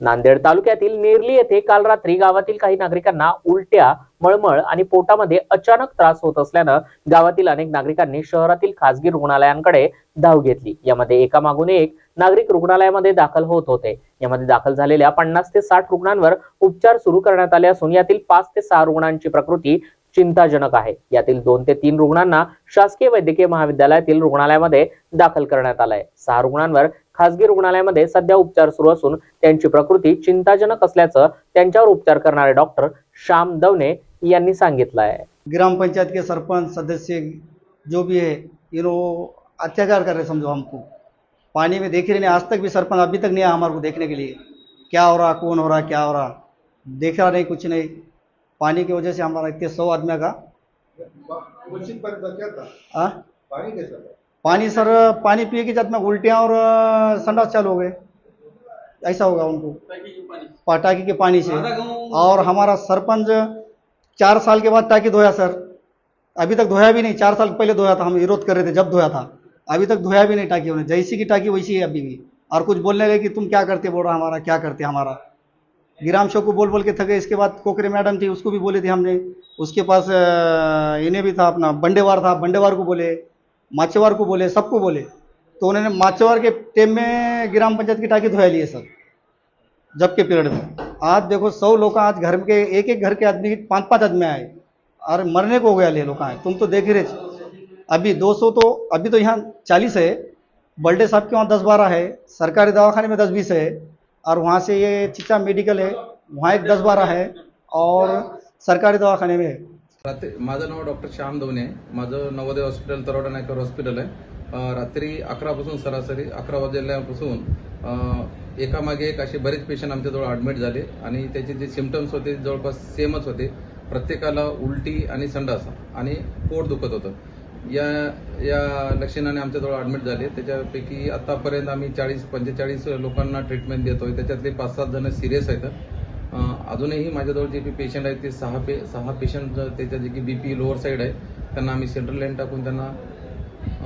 नांदेड तालुक्यातील नेरली येथे काल रात्री गावातील काही नागरिकांना उलट्या मळमळ आणि पोटामध्ये अचानक त्रास होत असल्यानं गावातील अनेक नागरिकांनी शहरातील खासगी रुग्णालयांकडे धाव घेतली. यामध्ये एकामागून एक नागरिक रुग्णालयामध्ये दाखल होत होते. यामध्ये दाखल झालेल्या पन्नास ते साठ रुग्णांवर उपचार सुरू करण्यात आले असून यातील पाच ते सहा रुग्णांची प्रकृती चिंताजनक आहे. यातील दोन ते तीन रुग्णांना शासकीय वैद्यकीय महाविद्यालयातील रुग्णालयामध्ये दाखल करण्यात आलाय. सहा रुग्णांवर खासगी रुग्णालयामध्ये सध्या उपचार सुरू असून त्यांची प्रकृती चिंताजनक असल्याचं त्यांच्यावर उपचार करणारे डॉक्टर श्याम दवने यांनी सांगितलं आहे ग्रामपंचायत के सरपंच सदस्य जो भी है ये लोग अत्याचार कर रहे समझो हमको। पानी में देख रहे नहीं आज तक भी सरपंच अभी तक नहीं आया हमारे को देखने के लिए। क्या हो रहा कौन हो रहा क्या हो रहा? देख रहा नहीं कुछ नहीं। पानी की वजह से हमारा इतने सौ आदमी का। आ? पानी पानी सर पानी पिए के साथ में उल्टियाँ और संडास चालू हो गए। ऐसा होगा उनको। पटाखी के पानी से। और हमारा सरपंच चार साल के बाद टाकी धोया सर। अभी तक धोया भी नहीं। चार साल पहले धोया था। हम विरोध कर रहे थे जब धोया था। अभी तक धोया भी नहीं टाकी उन्हें जैसी की टाकी वैसी है अभी भी। और कुछ बोलने लगे कि तुम क्या करते बोल रहा हमारा क्या करते हमारा। गिराम शो को बोल बोल के थके, इसके बाद कोकरे मैडम थी, उसको भी बोले थे हमने। उसके पास इन्हें भी था अपना, बंडेवार था, बंडेवार को बोले, माचेवार को बोले, सबको बोले। तो उन्होंने माचेवार के टेम में ग्राम पंचायत की टाकी धोया लिए सर जब के पीरियड में। आज देखो, सौ लोग आज घर के एक एक घर के आदमी पाँच पाँच आदमी आए। और मरने को हो गया, ले लोग आए। तुम तो देख ही रहे अभी 200 तो अभी तो यहाँ चालीस है। बर्डे साहब के वहाँ दस बारह है। सरकारी दवाखाने में दस बीस है। और वहाँ से ये चिचा मेडिकल है वहाँ एक दस बारह है और सरकारी दवाखाने में है। रात्री माझं नाव डॉक्टर श्याम दवने आहे. माझं नवोदय हॉस्पिटल तरोडा नायकर हॉस्पिटल आहे. रात्री रात्री अकरापासून सरासरी अकरा वाजल्यापासून एकामागे एक असे बरेच पेशंट आमच्याजवळ ॲडमिट झाले आणि त्याचे जे सिमटम्स होते जवळपास सेमच होते. प्रत्येकाला उलटी आणि संडास आणि पोट दुखत होतं. या या लक्षणाने आमच्याजवळ ॲडमिट झाले त्याच्यापैकी आतापर्यंत आम्ही चाळीस पंचेचाळीस लोकांना ट्रीटमेंट देतोय. त्याच्यातले पाच सात जण सिरियस आहेत. अजूनही माझ्याजवळ जे बी पेशंट आहेत ते सहा पे सहा पेशंट त्याच्या जे की बी पी लोअर साईड आहे त्यांना आम्ही सेंट्रल लाईन टाकून त्यांना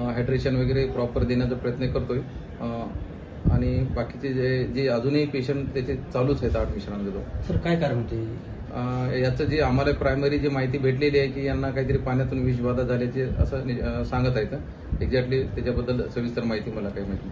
हायड्रेशन वगैरे प्रॉपर देण्याचा प्रयत्न करतोय. आणि बाकीचे जे जे अजूनही पेशंट त्याचे चालूच आहेत ॲडमिशन आमच्याजवळ सर काय कारण होते? याचं जे आम्हाला प्रायमरी जी माहिती भेटलेली आहे की यांना काहीतरी पाण्यातून विषबाधा झाल्याचे असं नि- अं, सांगत आहेत एक्झॅक्टली त्याच्याबद्दल सविस्तर माहिती मला काही माहिती नाही.